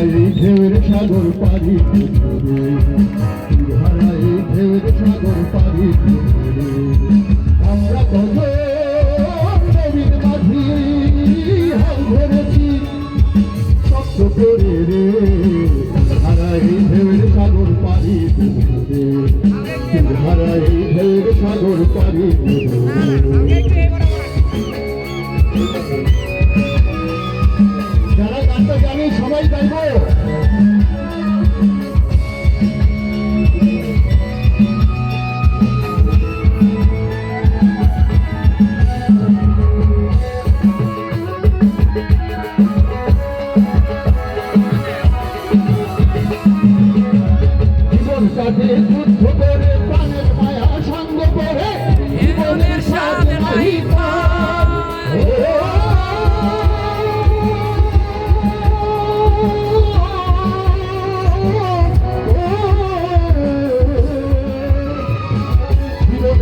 হারাই ঢেউয়ের সাগর পাড়ি হারাই ঢেউয়ের সাগর পাড়ি আমরা কত নবীর মাঝি হাল ধরেছি শক্ত করে রে হারাই ঢেউয়ের সাগর পাড়ি হারাই ঢেউয়ের সাগর পাড়ি Thank you. সবাই চাইব যুদ্ধ করে প্রাণের মায়া সঙ্গ করে। জীবনের সাথে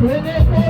Bring it